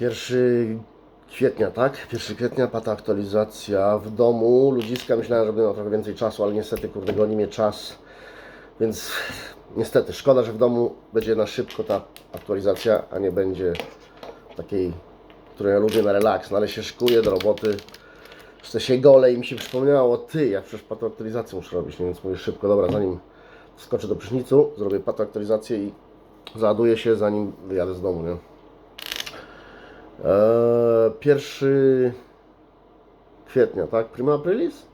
1 kwietnia, tak? 1 kwietnia, pata aktualizacja w domu. Ludziska myślałem, że będę miał trochę więcej czasu, ale niestety, kurde, goni mnie czas. Więc niestety, szkoda, że w domu będzie na szybko ta aktualizacja, a nie będzie takiej, którą ja lubię na relaks. No ale się szykuję do roboty. Chcę się gole i mi się przypomniało, ty, ja przecież patą aktualizację muszę robić, więc mówię szybko, dobra, zanim skoczę do prysznicu, zrobię patą aktualizację i załaduję się, zanim wyjadę z domu, nie? Eee, pierwszy kwietnia, tak? Prima aprilis?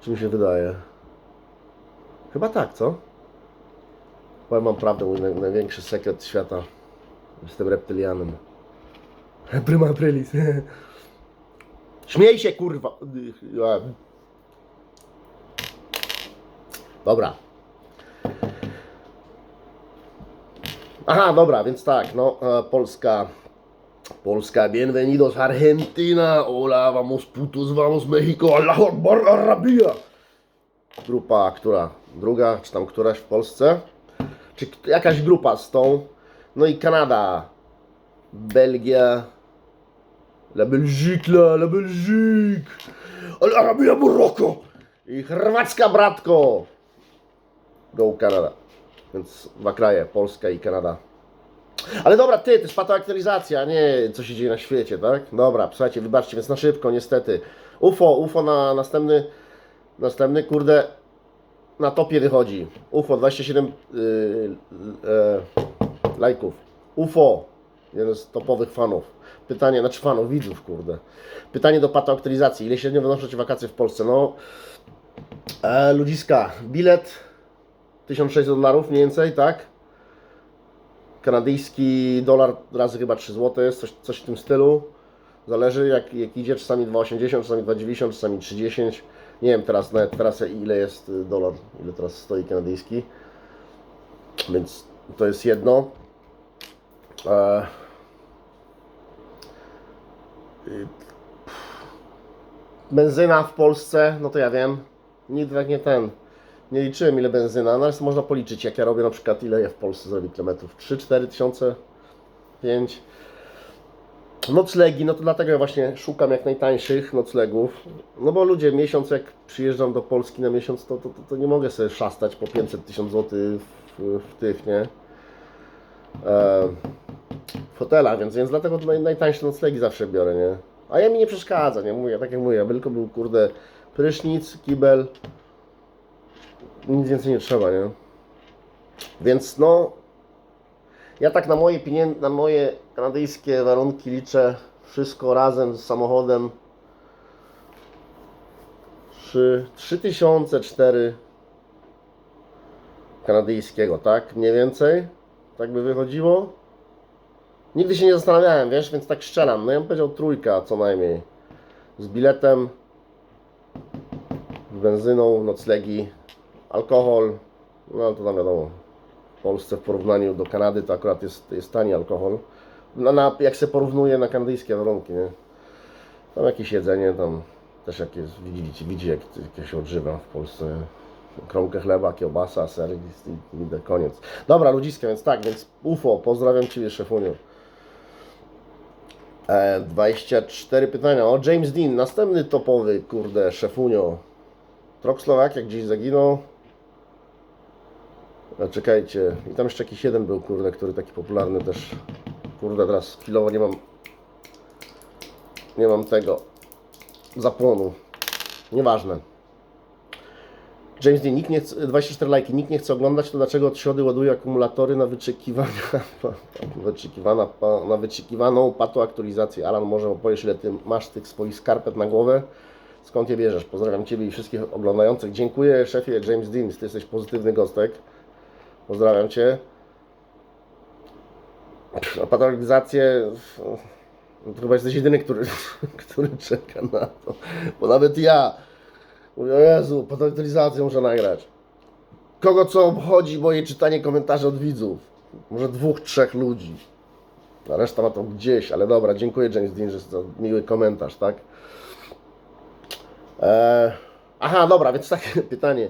Czy mi się wydaje? Chyba tak, co? Powiem wam prawdę, mój naj, największy sekret świata. Jestem reptylianem. Prima aprilis. Śmiej się, kurwa! Dobra. Aha, dobra, więc tak, no, e, Polska. Polska, bienvenidos Argentina, hola, vamos putos, vamos Mexico, Allahu Akbar, Arabia. Grupa, która? Druga, czy tam któraś w Polsce? Czy jakaś grupa z tą? No i Kanada, Belgia, La Belgique, la, la Belgique, Al Arabia, Maroko i Chorwacka, bratko. Go Kanada. Więc dwa kraje, Polska i Kanada. Ale dobra, ty, to jest patoaktualizacja, nie co się dzieje na świecie, tak? Dobra, słuchajcie, wybaczcie, więc na szybko, niestety. UFO, UFO na następny, następny, kurde, na topie wychodzi. UFO, 27 yy, yy, lajków. UFO, jeden z topowych fanów. Pytanie, znaczy fanów, widzów, kurde. Pytanie do patoaktualizacji. Ile średnio wynoszą Ci wakacje w Polsce? No, e, ludziska, bilet 1600 dolarów mniej więcej, tak? Kanadyjski dolar razy chyba 3 zł jest, coś, coś w tym stylu. Zależy jak, jak idzie, czasami 2,80, czasami 2,90, czasami 3,10. Nie wiem teraz nawet teraz ile jest y, dolar, ile teraz stoi kanadyjski. Więc to jest jedno. E... y, Benzyna w Polsce, no to ja wiem. Nigdy tak nie ten. Nie liczyłem ile benzyna, no ale można policzyć, jak ja robię na przykład ile ja w Polsce zrobię kilometrów. 3-4 tysiące, 5. Noclegi, no to dlatego ja właśnie szukam jak najtańszych noclegów. No bo ludzie, miesiąc jak przyjeżdżam do Polski na miesiąc, to, to, to, to nie mogę sobie szastać po 500 tysiąc złotych w, w tych, nie? E, więc, więc dlatego naj, najtańsze noclegi zawsze biorę, nie? A ja mi nie przeszkadza, nie? Mówię, tak jak mówię, tylko był, kurde, prysznic, kibel, nic więcej nie trzeba, nie? Więc no, ja tak na moje na moje kanadyjskie warunki liczę wszystko razem z samochodem 3, 3004 kanadyjskiego, tak? Mniej więcej? Tak by wychodziło? Nigdy się nie zastanawiałem, wiesz, więc tak strzelam. No ja bym powiedział trójka co najmniej. Z biletem, benzyną, noclegi, alkohol, no to tam wiadomo. W Polsce w porównaniu do Kanady to akurat jest, jest tani alkohol. No, na, jak się porównuje na kanadyjskie warunki, nie? Tam jakieś jedzenie, tam też jak jest, widzicie, widzi jak, jak się odżywa w Polsce. Kromkę chleba, kiełbasa, ser i, koniec. Dobra, ludziska, więc tak, więc UFO, pozdrawiam Ciebie, szefuniu. E, 24 pytania. O, James Dean, następny topowy, kurde, szefunio. Trokslowakia gdzieś zaginął. A czekajcie, i tam jeszcze jakiś jeden był, kurde, który taki popularny też. Kurde, teraz chwilowo nie mam. Nie mam tego zapłonu. Nieważne. James Dean, nikt nie chce, 24 lajki, nikt nie chce oglądać, to dlaczego od środy ładuje akumulatory na wyczekiwania, na wyczekiwaną pato aktualizację. Alan, może opowiesz, ile ty masz tych swoich skarpet na głowę? Skąd je bierzesz? Pozdrawiam Ciebie i wszystkich oglądających. Dziękuję szefie James Dean, ty jesteś pozytywny gostek. Pozdrawiam Cię. A patologizację, no chyba jesteś jedyny, który, który czeka na to. Bo nawet ja mówię, o Jezu, patologizację muszę nagrać. Kogo co obchodzi moje czytanie komentarzy od widzów? Może dwóch, trzech ludzi. A reszta ma to gdzieś, ale dobra, dziękuję James Dean, że to miły komentarz, tak? Eee, aha, dobra, więc takie pytanie.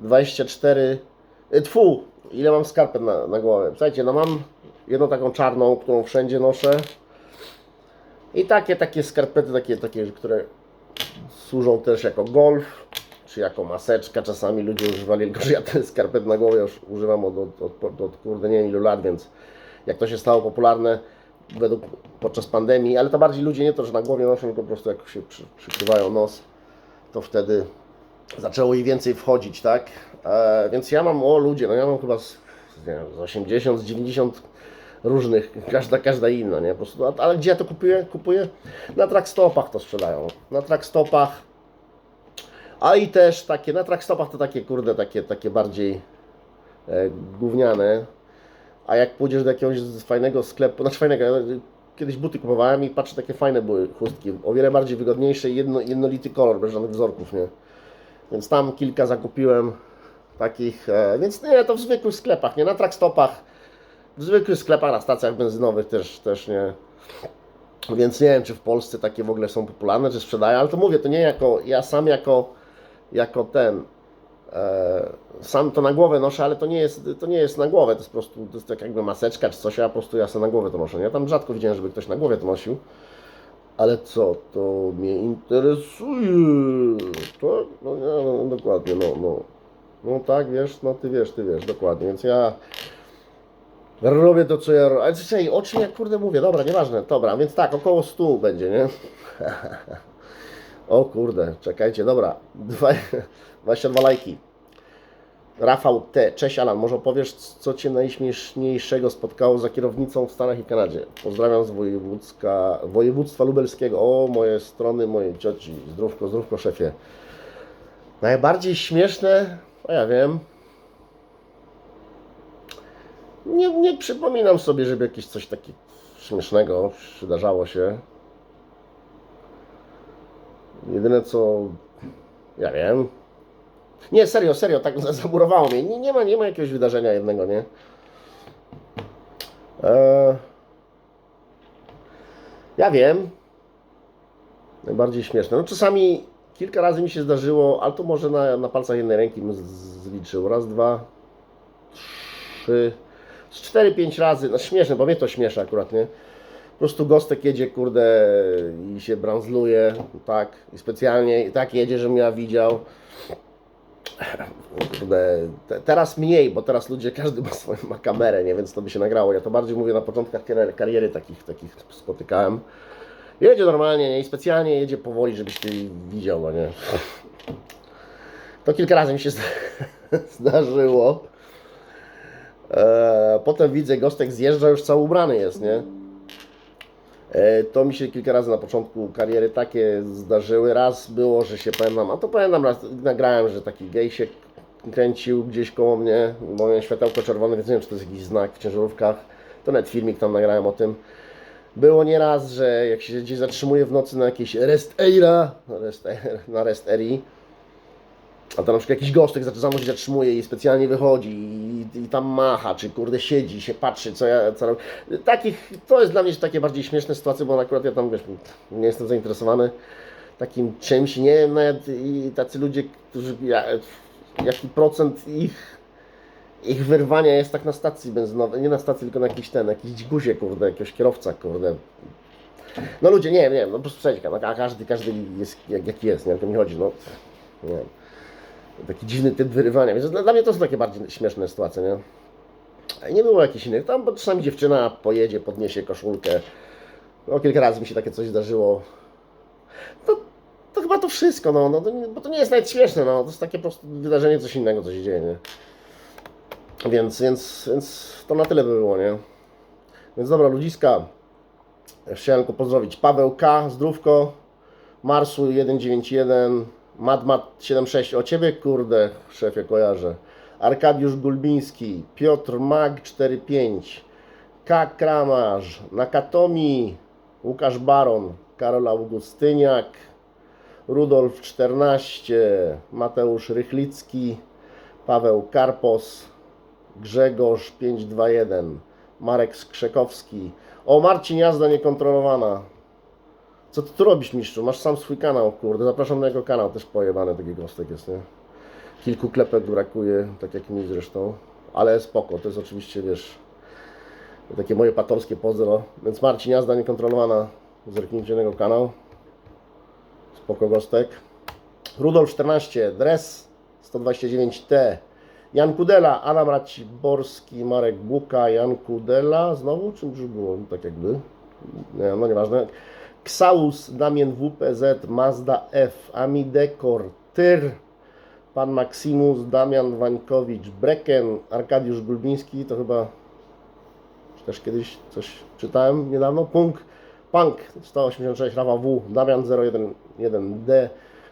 24 Y, Tfu, ile mam skarpet na, na głowie. Słuchajcie, no mam jedną taką czarną, którą wszędzie noszę. I takie, takie skarpety, takie, takie, które służą też jako golf, czy jako maseczka. Czasami ludzie używali, tylko że ja ten skarpet na głowie już używam od, od, od, od, kurde nie wiem ilu lat, więc jak to się stało popularne według, podczas pandemii, ale to bardziej ludzie nie to, że na głowie noszą, tylko po prostu jak się przy, przykrywają nos, to wtedy zaczęło jej więcej wchodzić, tak? E, więc ja mam, o ludzie, no ja mam chyba z, nie wiem, z 80, z 90 różnych, każda, każda inna, nie? Po prostu, a- ale gdzie ja to kupuję? Kupuję na trackstopach to sprzedają. Na trackstopach, a i też takie, na trackstopach to takie, kurde, takie, takie bardziej e, gówniane. A jak pójdziesz do jakiegoś fajnego sklepu, znaczy fajnego, kiedyś buty kupowałem i patrzę, takie fajne były chustki, o wiele bardziej wygodniejsze i jedno, jednolity kolor, bez żadnych wzorków, nie? Więc tam kilka zakupiłem takich, e, więc nie, to w zwykłych sklepach, nie na trackstopach, w zwykłych sklepach, na stacjach benzynowych też, też nie. Więc nie wiem, czy w Polsce takie w ogóle są popularne, czy sprzedają, ale to mówię, to nie jako, ja sam jako, jako ten, e, sam to na głowę noszę, ale to nie, jest, to nie jest na głowę, to jest po prostu, to jest tak jakby maseczka czy coś, ja po prostu ja sobie na głowę to noszę, nie? Tam rzadko widziałem, żeby ktoś na głowie to nosił. Ale co, to mnie interesuje. To, no nie, no, dokładnie, no, no. No tak, wiesz, no ty wiesz, ty wiesz, dokładnie, więc ja robię to, co ja robię. Ale dzisiaj, o czym ja kurde mówię, dobra, nieważne, dobra, więc tak, około 100 będzie, nie? o kurde, czekajcie, dobra, Dwa, 22 lajki. Rafał T. Cześć Alan, może opowiesz, co Cię najśmieszniejszego spotkało za kierownicą w Stanach i Kanadzie? Pozdrawiam z wojewódzka, województwa lubelskiego. O, moje strony, moje cioci. Zdrówko, zdrówko, szefie. Najbardziej śmieszne, a ja wiem. Nie, nie przypominam sobie, żeby jakieś coś takiego śmiesznego przydarzało się. Jedyne co, ja wiem, nie, serio, serio, tak za- zamurowało mnie. Nie, nie, ma, nie ma jakiegoś wydarzenia jednego, nie? Eee, ja wiem. Najbardziej śmieszne. No czasami kilka razy mi się zdarzyło, ale to może na, na palcach jednej ręki bym zliczył. Raz, dwa, trzy, z cztery, pięć razy. No śmieszne, bo mnie to śmieszy akurat, nie? Po prostu gostek jedzie, kurde, i się branzluje, tak, i specjalnie i tak jedzie, żebym ja widział. Kurde, te, teraz mniej, bo teraz ludzie, każdy ma swoją ma kamerę, nie, więc to by się nagrało. Ja to bardziej mówię na początkach kariery takich, takich spotykałem. Jedzie normalnie, nie, i specjalnie jedzie powoli, żebyś ty widział, no nie. To kilka razy mi się zda- zdarzyło. E, potem widzę, gostek zjeżdża, już cały ubrany jest, nie? E, To mi się kilka razy na początku kariery takie zdarzyły. Raz było, że się pamiętam, a to pamiętam raz, nagrałem, że taki gej się kręcił gdzieś koło mnie, bo miałem światełko czerwone, więc nie wiem, czy to jest jakiś znak w ciężarówkach. To nawet filmik tam nagrałem o tym. Było nieraz, że jak się gdzieś zatrzymuje w nocy na jakieś rest area, na rest, area, a to na przykład jakiś za za mną się zatrzymuje i specjalnie wychodzi i, i tam macha, czy kurde siedzi, się patrzy, co ja co robię. Takich, to jest dla mnie takie bardziej śmieszne sytuacje, bo akurat ja tam wiesz, nie jestem zainteresowany takim czymś, nie wiem nawet i tacy ludzie, którzy, ja, jaki procent ich ich wyrwania jest tak na stacji benzynowej, nie na stacji, tylko na jakiś ten, jakiś guzie, kurde, jakiegoś kierowca, kurde. No ludzie, nie wiem, nie wiem, no po prostu słuchajcie, no, każdy, każdy jest jak, jaki jest, nie, o to mi chodzi, no, nie wiem taki dziwny typ wyrywania. Więc dla, dla mnie to są takie bardziej śmieszne sytuacje, nie? Nie było jakichś innych. Tam bo czasami dziewczyna pojedzie, podniesie koszulkę. No, kilka razy mi się takie coś zdarzyło. To, to chyba to wszystko, no, no bo to nie jest nawet śmieszne, no. To jest takie po prostu wydarzenie, coś innego, co się dzieje, nie? Więc, więc, więc to na tyle by było, nie? Więc dobra, ludziska. Chciałem tylko pozdrowić Paweł K. Zdrówko. Marsu 191. Madmat 76. O ciebie, kurde, szefie, kojarzę. Arkadiusz Gulbiński. Piotr Mag 45. K. Kramarz. Nakatomi. Łukasz Baron. Karol Augustyniak. Rudolf 14. Mateusz Rychlicki. Paweł Karpos. Grzegorz 521. Marek Skrzekowski. O, Marcin Jazda niekontrolowana. Co ty tu robisz, mistrzu? Masz sam swój kanał, kurde. Zapraszam na jego kanał, też pojebany taki gostek jest, nie? Kilku klepek brakuje, tak jak mi zresztą, ale spoko, to jest oczywiście, wiesz, takie moje patorskie pozdro. Więc Marcin, jazda niekontrolowana, zerknijcie na jego kanał. Spoko gostek. Rudolf 14, Dres 129T, Jan Kudela, Adam Raciborski, Marek Buka, Jan Kudela, znowu, czy już było, tak jakby, no nieważne. Xaus, Damien WPZ, Mazda F, Amidekor, Tyr, Pan Maximus, Damian Wańkowicz, Breken, Arkadiusz Gulbiński, to chyba też kiedyś coś czytałem niedawno. Punk, Punk 186, Rawa W, Damian 011D,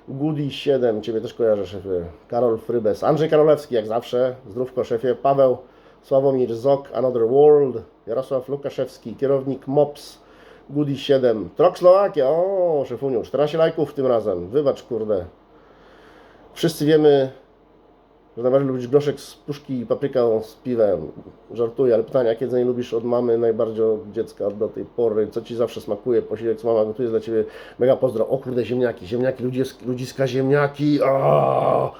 Goody 7, Ciebie też kojarzę szefie, Karol Frybes, Andrzej Karolewski jak zawsze, zdrówko szefie, Paweł Sławomir Zok, Another World, Jarosław Lukaszewski, kierownik MOPS, Goody 7, Trok Slowakia, o szefuniu, 14 lajków tym razem, wybacz kurde. Wszyscy wiemy, że najbardziej lubisz groszek z puszki i paprykę z piwem. Żartuję, ale pytanie, jakie jedzenie lubisz od mamy najbardziej od dziecka do tej pory? Co Ci zawsze smakuje? Posiłek, co mama gotuje dla Ciebie. Mega pozdro. O kurde, ziemniaki, ziemniaki, ludzisk, ludziska ziemniaki. Aaaa!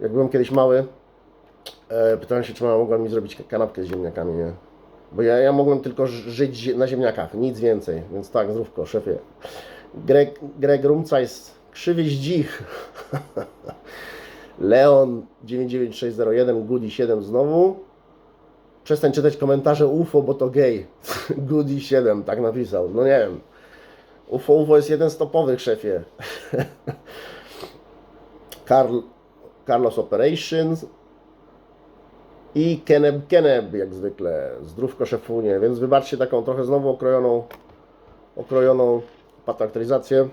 Jak byłem kiedyś mały, e, pytałem się, czy mama mogła mi zrobić kanapkę z ziemniakami, nie? Bo ja, ja mogłem tylko żyć na ziemniakach, nic więcej. Więc tak, zdrówko, szefie. Greg, Greg Rumcajs, krzywy zdzich. Leon 99601, Goody 7 znowu. Przestań czytać komentarze UFO, bo to gej. Goody 7, tak napisał. No nie wiem. UFO, UFO jest jeden z topowych, szefie. Carlos Operations i Keneb Keneb, jak zwykle. Zdrówko szefunie, więc wybaczcie taką trochę znowu okrojoną, okrojoną patraktoryzację.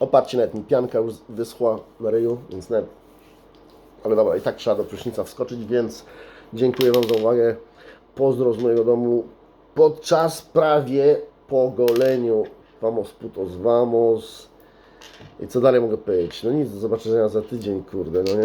Oparcie nawet mi pianka już wyschła na ryju, więc nawet ale dobra, i tak trzeba do prysznica wskoczyć, więc dziękuję Wam za uwagę. Pozdro z mojego domu podczas prawie po goleniu. Vamos putos, vamos. I co dalej mogę powiedzieć? No nic, do zobaczenia za tydzień, kurde, no nie?